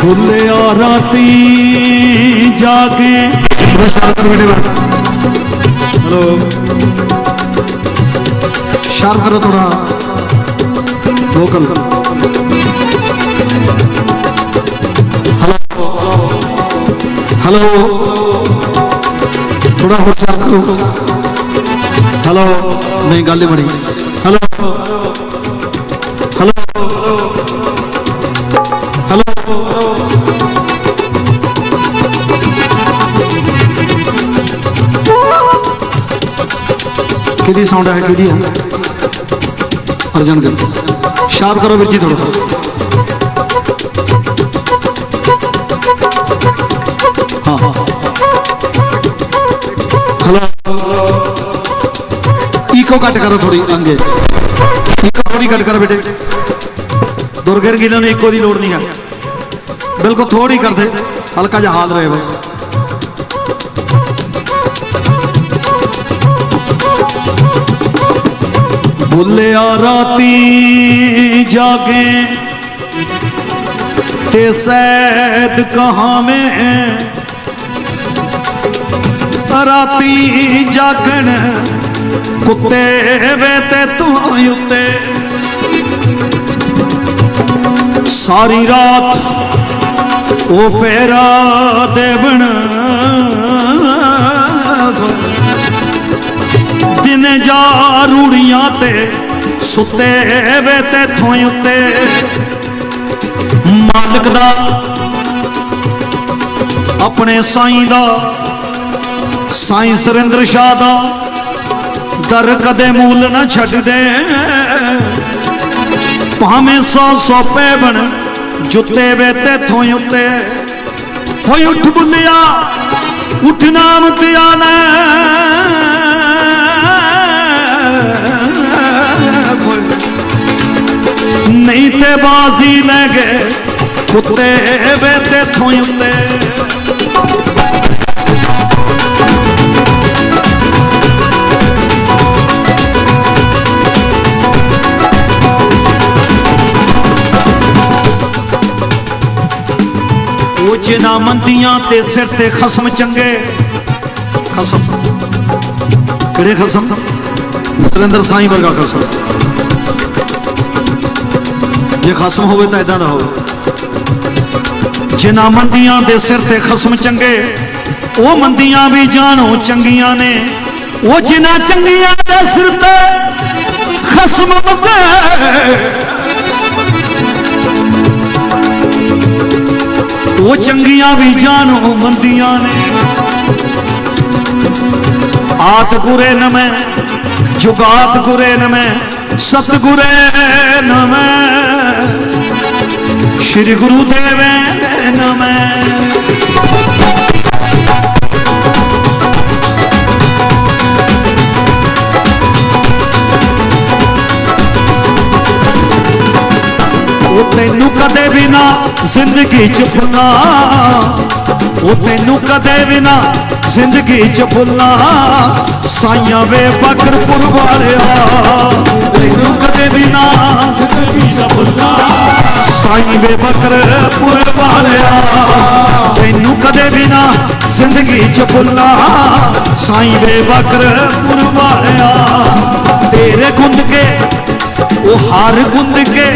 ਭੁੱਲਿਆ ਰਾਤੀ ਜਾ ਕੇ ਥੋੜਾ ਸ਼ਾਰਪ ਕਰੋ ਬੇਟੇ ਬਸ ਹੈਲੋ ਸ਼ਾਰਪ ਕਰੋ ਥੋੜਾ ਵੋਕਲ ਹੈਲੋ ਹੈਲੋ ਥੋੜਾ ਹੋਰ ਸ਼ਾਰਪ ਕਰੋ ਹੈਲੋ ਨਹੀਂ ਗੱਲ ਨਹੀਂ ਬਣੀ ਕਿਹਦੀ ਸਾਊਂਡ ਹੈ, ਕਿਹਦੀ ਹੈ? ਅਰਜਨ ਕਰ। ਸ਼ਾਰਪ ਕਰੋ ਵੀਰ ਜੀ ਥੋੜਾ ਹਾਂ ਹਲੋ ਇਕੋ ਕੱਟ ਕਰੋ ਥੋੜੀ ਅੰਗੇ। ਇਕੋ ਥੋੜੀ ਕੱਟ ਕਰੋ ਬੇਟੇ। ਦੁਰਗਰ ਗਿਲਾਂ ਨੂੰ ਇੱਕੋ ਦੀ ਲੋੜ ਨਹੀਂ ਹੈ। ਬਿਲਕੁਲ ਥੋੜੀ ਕਰਦੇ। ਹਲਕਾ ਜਿਹਾ ਹਾਲ ਰਹੇ ਬਸ। ਭੁੱਲਿਆ ਰਾਤੀ ਜਾਗੇ ਤੇ ਸੈਦ ਕਹਾਂ ਮੈਂ ਰਾਤੀ ਜਾਗਣ ਕੁੱਤੇ ਵੇ ਤੇ ਤੂੰ ਉੱਤੇ। ਸਾਰੀ ਰਾਤ ਉਹ ਪੈਰਾ ਦੇਵਣ। ਦਿਨ ਜਾ ਰੂੜੀਆਂ ਤੇ ਸੁੱਤੇ ਵੇ ਤੇ ਥੋਂ ਉੱਤੇ। ਮਾਲਕ ਦਾ ਆਪਣੇ ਸਾਈਂ ਦਾ, ਸਾਈਂ ਸੁਰਿੰਦਰ ਸ਼ਾਹ ਦਾ ਦਰ ਕਦੇ ਮੂਲ ਨਾ ਛੱਡਦੇ ਭਾਵੇਂ ਸੌ ਸੌ ਪੈ ਬਣ ਜੁੱਤੇ ਵੇ ਤੇ ਥੋਂ ਉੱਤੇ। ਹੋਈ ਉੱਠ ਬੁੱਲਿਆ, ਉੱਠ ਨਾਮ ਤੇ ਆਣਾ ਕੁੱਤੇ ਵੇ ਤੇ ਥੋਂ ਉੱਤੇ। ਉਹ ਮੰਦੀਆਂ ਤੇ ਸਿਰ ਤੇ ਖਸਮ ਚੰਗੇ। ਖਸਮ। ਕਿਹੜੇ ਖਸਮ? ਸੁਰਿੰਦਰ ਸਾਈਂ ਵਰਗਾ ਖਸਮ। ਜੇ ਖਸਮ ਹੋਵੇ ਤਾਂ ਇਦਾਂ ਦਾ ਹੋਵੇ। ਜਿਨ੍ਹਾਂ ਮੰਦੀਆਂ ਦੇ ਸਿਰ ਤੇ ਖਸਮ ਚੰਗੇ, ਉਹ ਮੰਦੀਆਂ ਵੀ ਜਾਣੋ ਚੰਗੀਆਂ ਨੇ। ਉਹ ਜਿਨ੍ਹਾਂ ਚੰਗੀਆਂ ਦੇ ਸਿਰ ਤੇ ਖਸਮ ਮੰਗੇ ਉਹ ਚੰਗੀਆਂ ਵੀ ਜਾਣੋ ਮੰਦੀਆਂ ਨੇ। ਆਤ ਗੁਰੇ ਨਮੈ, ਜੁਗਾਤ ਗੁਰੇ ਨਮੈ, ਸਤਗੁਰੇ ਨਮੈ। ਸ਼੍ਰੀ ਗੁਰੂ ਦੇਵੈ। ਤੈਨੂੰ ਕਦੇ ਵੀ ਨਾ ਜ਼ਿੰਦਗੀ ਚ ਭੁੱਲਾ। ਉਹ ਤੈਨੂੰ ਕਦੇ ਵੀ ਨਾ ਜ਼ਿੰਦਗੀ ਚ ਭੁੱਲਾ। ਸਾਈਆਂ ਵੇ ਬਕਰਪੁਰ ਵਾਲਿਆ। ਤੈਨੂੰ ਕਦੇ ਵੀ ਨਾ ਜ਼ਿੰਦਗੀ ਚ ਭੁੱਲਾ। ਸਾਈਂ ਵੇ ਬਕਰਪੁਰ ਵਾਲਿਆ ਤੈਨੂੰ ਕਦੇ ਵੀ ਨਾ ਜ਼ਿੰਦਗੀ ਚ ਭੁੱਲਾ ਸਾਈਂ ਵੇ ਬਕਰਪੁਰ ਵਾਲਿਆ ਤੇਰੇ ਗੁੰਦ ਕੇ, ਉਹ ਹਾਰ ਗੁੰਦ ਕੇ,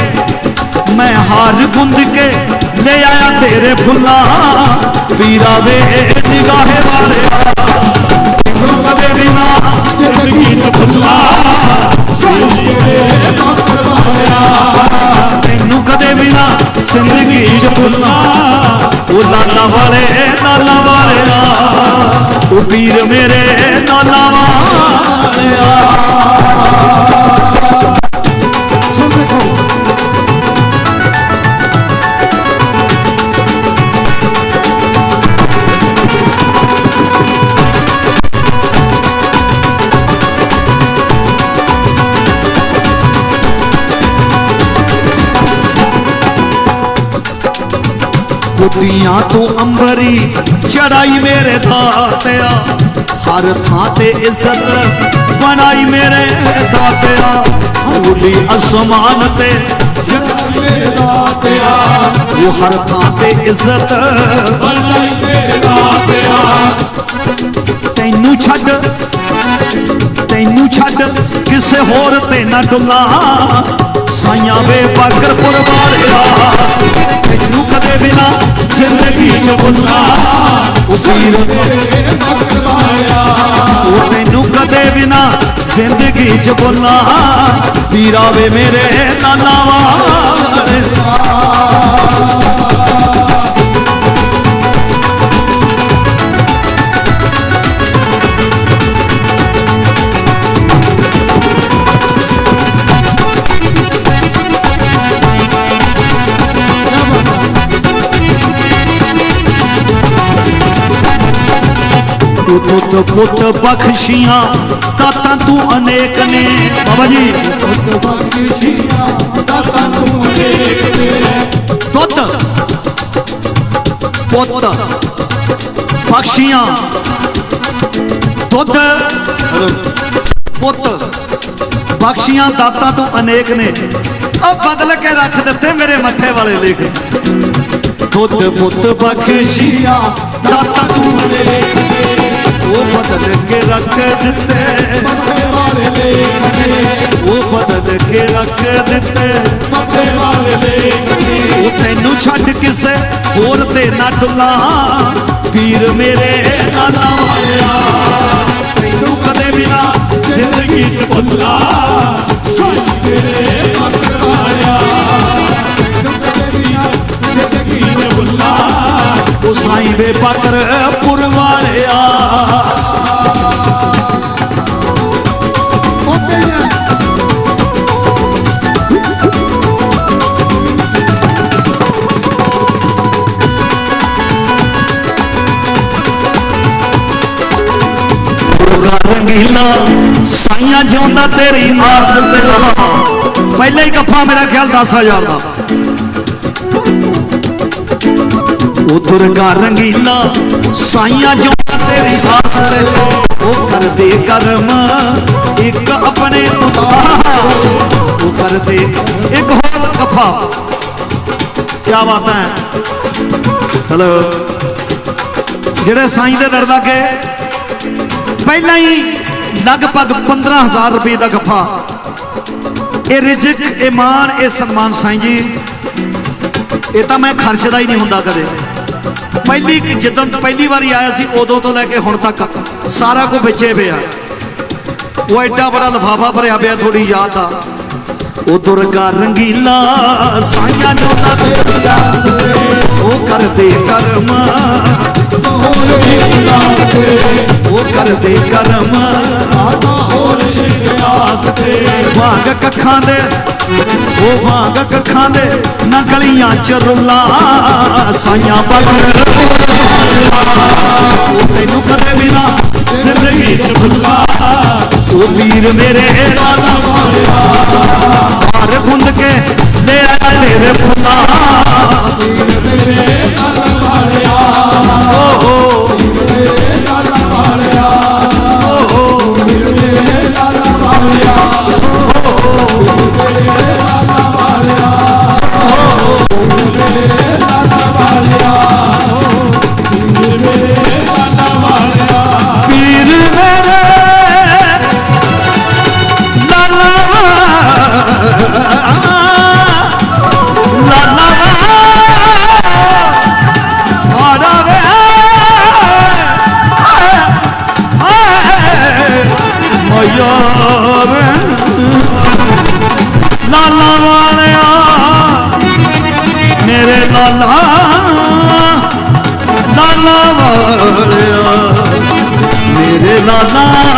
ਮੈਂ ਹਾਰ ਗੁੰਦ ਕੇ ਲੈ ਆਇਆ ਤੇਰੇ ਫੁੱਲਾਂ। ਪੀਰਾ ਵੇ ਨਿਗਾਹੇ ਵਾਲਿਆ। ਤੈਨੂੰ ਕਦੇ ਵੀ ਨਾ ਜ਼ਿੰਦਗੀ ਚ ਭੁੱਲਾ ਨਾ ਜ਼ਿੰਦਗੀ ਚ ਭੁੱਲਾ ਉਹ ਲਾਲਾ ਵਾਲੇ ਲਾਲਾ ਵਾਲਿਆ ਉਹ ਪੀਰ ਮੇਰੇ ਲਾਲਾ ਵਾਲਿਆ ਤੋਂ ਅੰਬਰੀ ਚੜਾਈ ਮੇਰੇ ਦਾਤਿਆ ਹਰ ਥਾਂ ਤੇ ਇੱਜ਼ਤ ਬਣਾਈ ਮੇਰੇ ਦਾਤਿਆ ਹੂਲੀ ਅਸਮਾਨ ਤੇ ਜਗਾਈ ਮੇਰੇ ਦਾਤਿਆ ਉਹ ਹਰ ਥਾਂ ਤੇ ਇੱਜ਼ਤ ਵਰਜਾਈ ਮੇਰੇ ਦਾਤਿਆ ਤੈਨੂੰ ਛੱਡ ਤੈਨੂੰ ਛੱਡ ਕਿਸੇ ਹੋਰ ਤੇ ਨਾ ਡੁੱਲਾ। ਸਾਈਆਂ ਵੇ ਬਾਕਰਪੁਰ ਵਾਲਿਆ ਤੈਨੂੰ ਕਦੇ ਜ਼ਿੰਦਗੀ ਚ ਭੁੱਲਾ ਉਹ ਵੀਰ ਮੇਰੇ ਉਹ ਤੈਨੂੰ ਕਦੇ ਵੀ ਜ਼ਿੰਦਗੀ ਚ ਭੁੱਲਾ ਵੀਰਾ ਵੇ ਮੇਰੇ ਨਾਨਾ ਵਾਲੇ ਤੂੰ ਪੁੱਤ ਪੁੱਤ ਬਖਸ਼ੀਆਂ ਦਾਤਾਂ ਤੂੰ ਅਨੇਕ ਨੇ। ਬਾਬਾ ਜੀ। ਪੁੱਤ ਬਖਸ਼ੀਆਂ ਦਾਤਾਂ ਤੂੰ ਅਨੇਕ ਤੇਰੇ ਦੁੱਧ ਪੁੱਤ ਬਖਸ਼ੀਆਂ। ਦੁੱਧ ਪੁੱਤ ਬਖਸ਼ੀਆਂ ਦਾਤਾਂ ਤੋਂ ਅਨੇਕ ਨੇ। ਉਹ ਬਦਲ ਕੇ ਰੱਖ ਦਿੱਤੇ ਮੇਰੇ ਮੱਥੇ ਵਾਲੇ ਲੇਖ। ਦੁੱਧ ਪੁੱਤ ਬਖਸ਼ੀਆਂ ਦਾਤਾਂ ਤੂੰ ਅਨੇਕ ਰੱਖ ਦਿੱਤੇ। ਮੱਥੇ ਵਾਲੇ ਲੇਖ ਨੇ ਉਹ ਬਦਲ ਕੇ ਰੱਖ ਦਿੱਤੇ। ਮੱਥੇ ਵਾਲੇ ਲੇਖ ਨੇ ਉਹ ਤੈਨੂੰ ਛੱਡ ਕਿਸੇ ਹੋਰ ਤੇ ਨਾ ਡੁੱਲਾ। ਪੀਰ ਮੇਰੇ ਨਾਨਾ ਵਾਲਿਆ। ਤੈਨੂੰ ਕਦੇ ਵੀ ਨਾ ਜ਼ਿੰਦਗੀ ਚ ਭੁੱਲਾ ਮੇਰੇ ਮਗਰ ਵਾਲਿਆ। ਤੈਨੂੰ ਕਦੇ ਵੀ ਨਾ ਜ਼ਿੰਦਗੀ ਚ ਭੁੱਲਾ ਉਹ ਸਾਈਂ ਦੇ ਪਾਤਰ ਸਾਈਆਂ ਜਿਉਂਦਾ ਤੇਰੀ ਆਸ ਤੇ ਰਹਾ। ਪਹਿਲਾ ਹੀ ਗੱਫਾ ਮੇਰਾ ਖਿਆਲ 10000 ਦਾ। ਉਹ ਰੰਗਾ ਰੰਗੀਲਾ, ਸਾਈਆਂ ਜਿਉਂਦਾ ਤੇਰੀ ਆਸ ਤੇ ਉਹ ਕਰਦੇ ਕਰਮ, ਇੱਕ ਆਪਣੇ ਤੋਂ ਉਹ ਕਰਦੇ ਇੱਕ ਹੋਰ ਗੱਫਾ ਕੀ ਬਾਤ ਹੈ। ਹਲੋ ਜਿਹੜੇ ਸਾਈਂ ਦੇ ਲੜਦਾ ਕੇ, ਪਹਿਲਾਂ ਹੀ ਲਗਭਗ 15000 ਰੁਪਏ ਦਾ ਗੱਫਾ। ਇਹ ਰਿਜਕ, ਇਹ ਮਾਨ ਇਹ ਸਨਮਾਨ ਸਾਈਂ ਜੀ। ਇਹ ਤਾਂ ਮੈਂ ਖਰਚਦਾ ਹੀ ਨਹੀਂ ਹੁੰਦਾ ਕਦੇ। ਪਹਿਲੀ ਜਦੋਂ ਪਹਿਲੀ ਵਾਰੀ ਆਇਆ ਸੀ, ਉਦੋਂ ਤੋਂ ਲੈ ਕੇ ਹੁਣ ਤੱਕ ਸਾਰਾ ਕੁਝ ਵਿੱਚੇ ਪਿਆ। ਉਹ ਐਡਾ ਬੜਾ ਲਫਾਫਾ ਭਰਿਆ ਪਿਆ ਥੋੜੀ ਯਾਦ ਆ। ਉਹ ਦੁਰਗਾ ਰੰਗੀਲਾ, ਸਾਈਆਂ ਜੋ ਨਾ ਤੇਰੀ ਉਹ ਕਰਦੇ ਕਰਮ। ਉਹ ਕਰਦੇ ਕਰਮ। ਆਤਾ ਕੱਖਾਂ ਦੇ, ਉਹ ਭਾਗ ਕੱਖਾਂ ਦੇ ਨਾ ਗਲੀਆਂ ਚ ਰੁੱਲਾ। ਸਾਈਆਂ ਬਗਰ ਉਹ ਤੈਨੂੰ ਕਦੇ ਵੀ ਨਾ ਜ਼ਿੰਦਗੀ ਚ ਭੁੱਲਾ ਉਹ ਵੀਰ ਮੇਰੇ ਵਾਲਾ ਹਾਰ ਲਾਲਾ ਵਾਲਿਆ ਮੇਰੇ ਲਾਲਾ